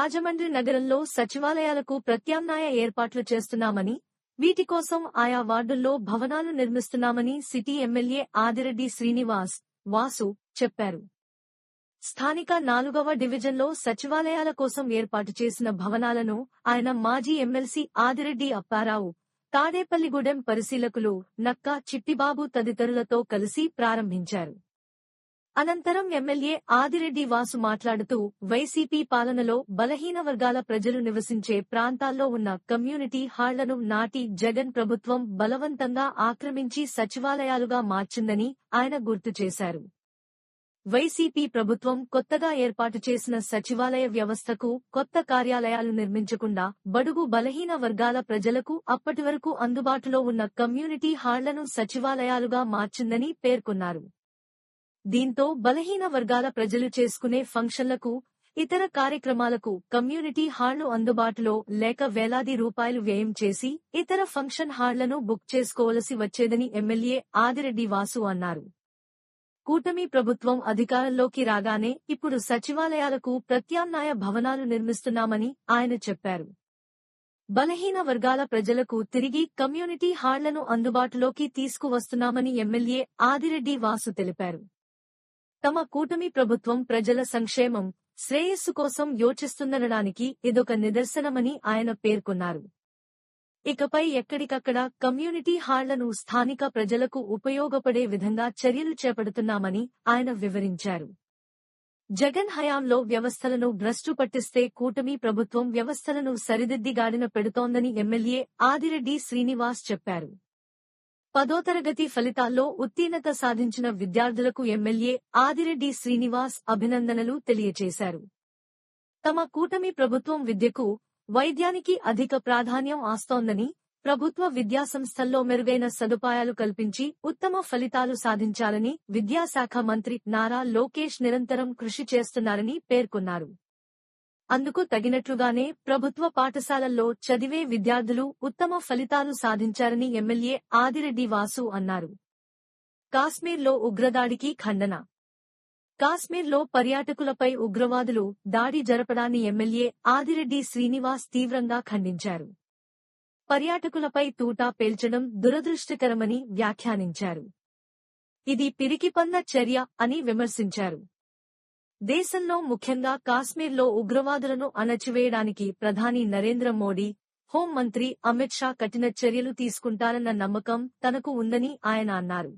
రాజమండ్రి నగరంలో సచివాలయాలకు ప్రత్యామ్నాయ ఏర్పాట్లు చేస్తున్నామని వీటి కోసం ఆయా వార్డుల్లో భవనాలు నిర్మిస్తున్నామని సిటీ ఎమ్మెల్యే ఆదిరెడ్డి శ్రీనివాస్ వాసు చెప్పారు. స్థానిక నాలుగవ డివిజన్లో సచివాలయాల కోసం ఏర్పాటు చేసిన భవనాలను ఆయన మాజీ ఎమ్మెల్సీ ఆదిరెడ్డి అప్పారావు తాడేపల్లిగూడెం పరిశీలకులు నక్కా చిట్టిబాబు తదితరులతో కలిసి ప్రారంభించారు. అనంతరం ఎమ్మెల్యే ఆదిరెడ్డి వాసు మాట్లాడుతూ వైసీపీ పాలనలో బలహీన వర్గాల ప్రజలు నివసించే ప్రాంతాల్లో ఉన్న కమ్యూనిటీ హాళ్ళను నాటి జగన్ ప్రభుత్వం బలవంతంగా ఆక్రమించి సచివాలయాలుగా మార్చిందని ఆయన గుర్తు చేశారు. వైసీపీ ప్రభుత్వం కొత్తగా ఏర్పాటు చేసిన సచివాలయ వ్యవస్థకు కొత్త కార్యాలయాలు నిర్మించకుండా బడుగు బలహీన వర్గాల ప్రజలకు అప్పటివరకు అందుబాటులో ఉన్న కమ్యూనిటీ హాళ్ళను సచివాలయాలుగా మార్చిందని పేర్కొన్నారు. దీంతో బలహీన వర్గాల ప్రజలు చేసుకునే ఫంక్షన్లకు ఇతర కార్యక్రమాలకు కమ్యూనిటీ హాళ్ళు అందుబాటులో లేక వేలాది రూపాయలు వ్యయం చేసి ఇతర ఫంక్షన్ హాళ్ళను బుక్ చేసుకోవలసి వచ్చేదని ఎమ్మెల్యే ఆదిరెడ్డి వాసు అన్నారు. కూటమి ప్రభుత్వం అధికారంలోకి రాగానే ఇప్పుడు సచివాలయాలకు ప్రత్యామ్నాయ భవనాలు నిర్మిస్తున్నామని ఆయన చెప్పారు. బలహీన వర్గాల ప్రజలకు తిరిగి కమ్యూనిటీ హాళ్ళను అందుబాటులోకి తీసుకువస్తున్నామని ఎమ్మెల్యే ఆదిరెడ్డి వాసు తెలిపారు. తమ కూటమి ప్రభుత్వం ప్రజల సంక్షేమం శ్రేయస్సు కోసం యోచిస్తుందనడానికి ఇదొక నిదర్శనమని ఆయన పేర్కొన్నారు. ఇకపై ఎక్కడికక్కడ కమ్యూనిటీ హాళ్ళను స్థానిక ప్రజలకు ఉపయోగపడే విధంగా చర్యలు చేపడుతున్నామని ఆయన వివరించారు. జగన్ హయాంలో వ్యవస్థలను భ్రష్టు పట్టిస్తే కూటమి ప్రభుత్వం వ్యవస్థలను సరిదిద్దిగాడిన పెడుతోందని ఎమ్మెల్యే ఆదిరెడ్డి శ్రీనివాస్ చెప్పారు. పదో తరగతి ఫలితాల్లో ఉత్తీర్ణత సాధించిన విద్యార్థులకు ఎమ్మెల్యే ఆదిరెడ్డి శ్రీనివాస్ అభినందనలు తెలియజేశారు తమ కూటమి ప్రభుత్వం విద్యకు వైద్యానికి అధిక ప్రాధాన్యం ఆస్తోందని ప్రభుత్వ విద్యాసంస్థల్లో మెరుగైన సదుపాయాలు కల్పించి ఉత్తమ ఫలితాలు సాధించాలని విద్యాశాఖ మంత్రి నారా లోకేష్ నిరంతరం కృషి చేస్తున్నారని పేర్కొన్నారు. అందుకు తగినట్లుగానే ప్రభుత్వ పాఠశాలల్లో చదివే విద్యార్థులు ఉత్తమ ఫలితాలు సాధించారని ఎమ్మెల్యే ఆదిరెడ్డి వాసు అన్నారు. కాశ్మీర్లో ఉగ్రదాడికి ఖండన. కాశ్మీర్లో పర్యాటకులపై ఉగ్రవాదులు దాడి జరపడాన్ని ఎమ్మెల్యే ఆదిరెడ్డి శ్రీనివాస్ తీవ్రంగా ఖండించారు. పర్యాటకులపై తూటా పేల్చడం దురదృష్టకరమని వ్యాఖ్యానించారు. ఇది పిరికిపన్న చర్య అని విమర్శించారు. దేశంలో ముఖ్యంగా కాశ్మీర్లో ఉగ్రవాదులను అణచివేయడానికి ప్రధాని నరేంద్ర మోడీ హోంమంత్రి అమిత్ షా కఠిన చర్యలు తీసుకుంటారన్న నమ్మకం తనకు ఉందని ఆయన అన్నారు.